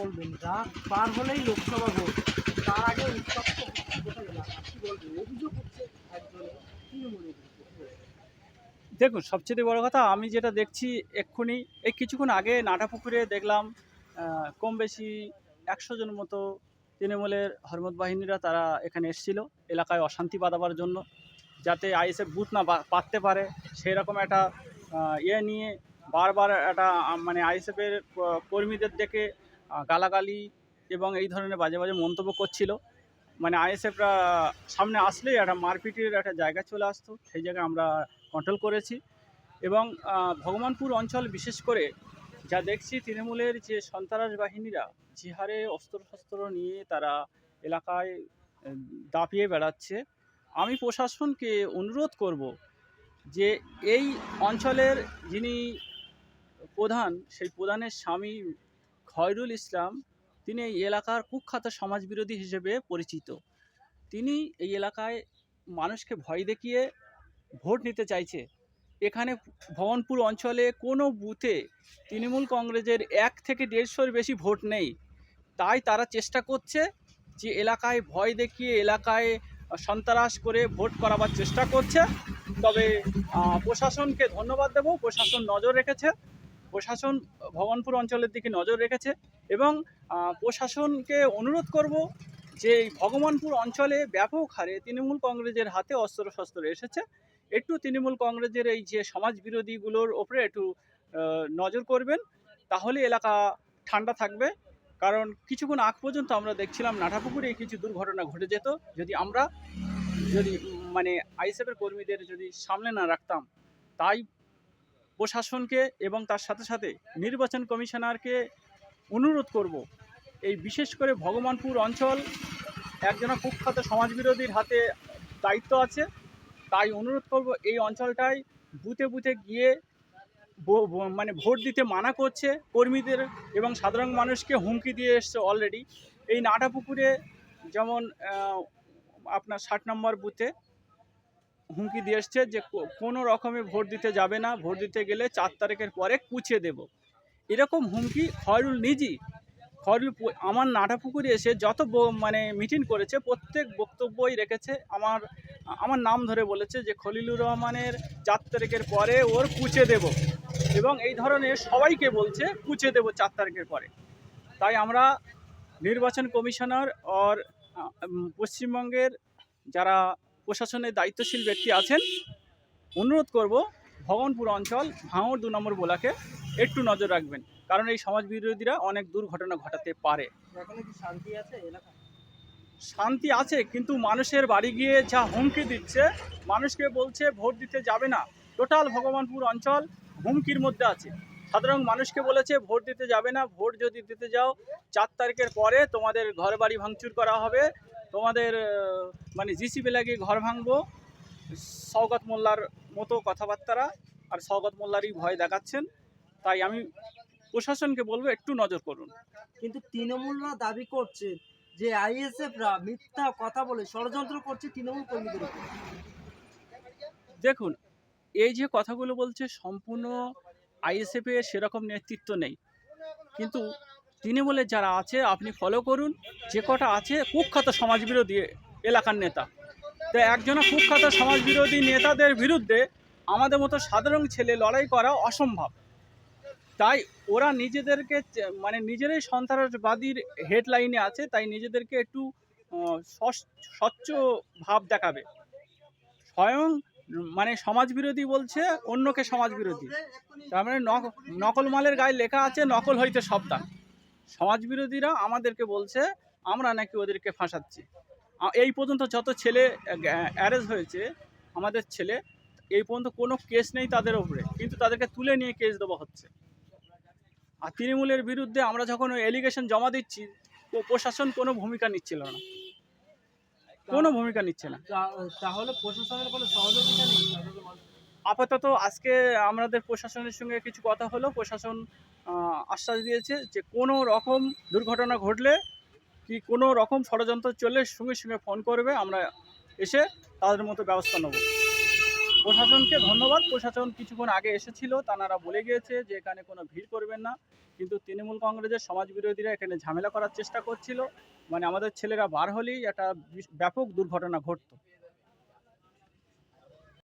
বলবেন? রাত পার হলেই লোকসভা ভোট। তার আগে উত্তপ্ত অভিযোগ হচ্ছে? দেখুন, সবচেয়ে বড় কথা, আমি যেটা দেখছি এক্ষুনি, এই কিছুক্ষণ আগে নাটাপুকুরে দেখলাম কম বেশি একশো জন মতো তৃণমূলের হরমত বাহিনীরা তারা এখানে এসেছিল এলাকায় অশান্তি বাঁধাবার জন্য, যাতে আইএসএফ বুথ না পাততে পারে। সেই রকম একটা ইয়ে নিয়ে বারবার একটা মানে আইএসএফের কর্মীদের দেখে গালাগালি এবং এই ধরনের বাজে বাজে মন্তব্য করছিল। মানে আইএসএফরা সামনে আসলেই একটা মারপিটের একটা জায়গা চলে আসতো, সেই জায়গায় আমরা কন্ট্রোল করেছি। এবং ভগবানপুর অঞ্চল বিশেষ করে যা দেখছি, তৃণমূলের যে সন্ত্রাস বাহিনীরা যে হারে অস্ত্রশস্ত্র নিয়ে তারা এলাকায় দাপিয়ে বেড়াচ্ছে। আমি প্রশাসনকে অনুরোধ করব যে এই অঞ্চলের যিনি প্রধান, সেই প্রধানের স্বামী খয়রুল ইসলাম তিনি এই এলাকার কুখ্যাত সমাজবিরোধী হিসেবে পরিচিত। তিনি এই এলাকায় মানুষকে ভয় দেখিয়ে ভোট নিতে চাইছে। এখানে ভবনপুর অঞ্চলে কোনো বুথে তৃণমূল কংগ্রেসের এক থেকে দেড়শোর বেশি ভোট নেই। তাই তারা চেষ্টা করছে যে এলাকায় ভয় দেখিয়ে এলাকায় সন্ত্রাস করে ভোট করাবার চেষ্টা করছে। তবে প্রশাসনকে ধন্যবাদ দেব। প্রশাসন নজর রেখেছে। প্রশাসন ভবনপুর অঞ্চলের দিকে নজর রেখেছে এবং প্রশাসনকে অনুরোধ করব যে ভগবানপুর অঞ্চলে ব্যাপক হারে তৃণমূল কংগ্রেসের হাতে অস্ত্রশস্ত্র এসেছে। একটু তৃণমূল কংগ্রেসের এই যে সমাজ বিরোধীগুলোর ওপরে একটু নজর করবেন, তাহলে এলাকা ঠান্ডা থাকবে। কারণ কিছুক্ষণ আগ পর্যন্ত আমরা দেখছিলাম নাঠাপুকুরে কিছু দুর্ঘটনা ঘটে যেত। যদি আমরা, যদি মানে আইএসএফের কর্মীদের যদি সামনে না রাখতাম, তাই প্রশাসনকে এবং তার সাথে সাথে নির্বাচন কমিশনারকে অনুরোধ করব, এই বিশেষ করে ভগবানপুর অঞ্চল একজনা কুখ্যাত সমাজবিরোধীর হাতে দায়িত্ব আছে, তাই অনুরোধ করব এই অঞ্চলটায় বুথে বুথে গিয়ে মানে ভোট দিতে মানা করছে কর্মীদের এবং সাধারণ মানুষকে হুমকি দিয়ে এসছে অলরেডি এই নাটাপুকুরে যেমন আপনার ষাট নম্বর বুথে হুমকি দিয়ে এসছে যে কোনো রকমে ভোট দিতে যাবে না, ভোট দিতে গেলে চার তারিখের পরে কুচিয়ে দেব। এরকম হুমকি খয়রুল নিজই খয়রুল আমার নাটাপুকুরে এসে যত মানে মিটিং করেছে, প্রত্যেক বক্তব্যই রেখেছে। আমার আমার নাম ধরে বলেছে যে খলিলুর রহমানের চার তারিখের পরে ওর কুচে দেব। এবং এই ধরনের সবাইকে বলছে কুচে দেব চার তারিখের পরে। তাই আমরা নির্বাচন কমিশনার ওর পশ্চিমবঙ্গের যারা প্রশাসনের দায়িত্বশীল ব্যক্তি আছেন। অনুরোধ করব ভগবানপুর অঞ্চল ভাঙর দু নম্বর বোলাকে একটু নজর রাখবেন। কারণ এই সমাজ বিরোধীরা অনেক দুর্ঘটনা ঘটাতে পারে। কি শান্তি আছে এলাকা শান্তি আছে কিন্তু মানুষের বাড়ি গিয়ে যা হুমকি দিচ্ছে মানুষকে বলছে ভোট দিতে যাবে না। টোটাল ভগবানপুর অঞ্চল হুমকির মধ্যে আছে। সাধারণ মানুষকে বলেছে ভোট দিতে যাবে না ভোট যদি দিতে যাও চার তারিখের পরে তোমাদের ঘর বাড়ি ভাঙচুর করা হবে। তোমাদের মানে জিসিবি লাগিয়ে ঘর ভাঙবো সৌগত মোল্লার মতো কথাবার্তারা আর সৌগত মোল্লারই ভয় দেখাচ্ছেন। তাই আমি প্রশাসনকে বলব একটু নজর করুন। কিন্তু তৃণমূলরা দাবি করছে যে আইএসএফরা মিথ্যা কথা বলে ষড়যন্ত্র করছে তৃণমূল কর্মীদের উপর। দেখুন এই যে কথাগুলো বলছে সম্পূর্ণ আইএসএফের সেরকম নেতৃত্ব নেই। কিন্তু তৃণমূলের যারা আছে, আপনি ফলো করুন। যে কটা আছে, কুখ্যাত সমাজবিরোধী এলাকার নেতা। তো একজনা কুখ্যাত সমাজবিরোধী নেতাদের বিরুদ্ধে আমাদের মতো সাধারণ ছেলে লড়াই করা অসম্ভব। তাই ওরা নিজেদেরকে মানে নিজেরাই সন্ত্রাসবাদীর হেডলাইনে আছে, তাই নিজেদেরকে একটু স্বচ্ছ ভাব দেখাবে। স্বয়ং মানে সমাজবিরোধী বলছে, অন্যকে সমাজবিরোধী। তার মানে নক- নকল মালের গায়ে লেখা আছে, নকল হইতে সাবধান। সমাজ বিরোধীরা আমাদেরকে বলছে, আমরা নাকি ওদেরকে ফাঁসাচ্ছি। এই পর্যন্ত যত ছেলে অ্যারেস্ট হয়েছে, আমাদের ছেলে, এই পর্যন্ত কোনো কেস নেই তাদের উপরে। কিন্তু তাদেরকে তুলে নিয়ে কেস দেওয়া হচ্ছে। আর তৃণমূলের বিরুদ্ধে আমরা যখন ওই এলিগেশন জমা দিচ্ছি প্রশাসন কোনো ভূমিকা নিচ্ছিল না। কোনো ভূমিকা নিচ্ছে না। তাহলে প্রশাসনের কোনো সহযোগিতা নেই? আপাতত আজকে আমাদের প্রশাসনের সঙ্গে কিছু কথা হলো। প্রশাসন আশ্বাস দিয়েছে যে কোনো রকম দুর্ঘটনা ঘটলে কি কোনো রকম ষড়যন্ত্র চললে সঙ্গে সঙ্গে ফোন করবে, আমরা এসে তাদের মতো ব্যবস্থা নেব। প্রশাসনকে ধন্যবাদ। প্রশাসন কিছুক্ষণ আগে এসেছিল তারা বলে গিয়েছে যে এখানে কোনো ভিড় করবেন না। কিন্তু তৃণমূল কংগ্রেসের সমাজ বিরোধীরা এখানে ঝামেলা করার চেষ্টা করছিল। মানে আমাদের ছেলেরা বার হলেই একটা ব্যাপক দুর্ঘটনা ঘটতো।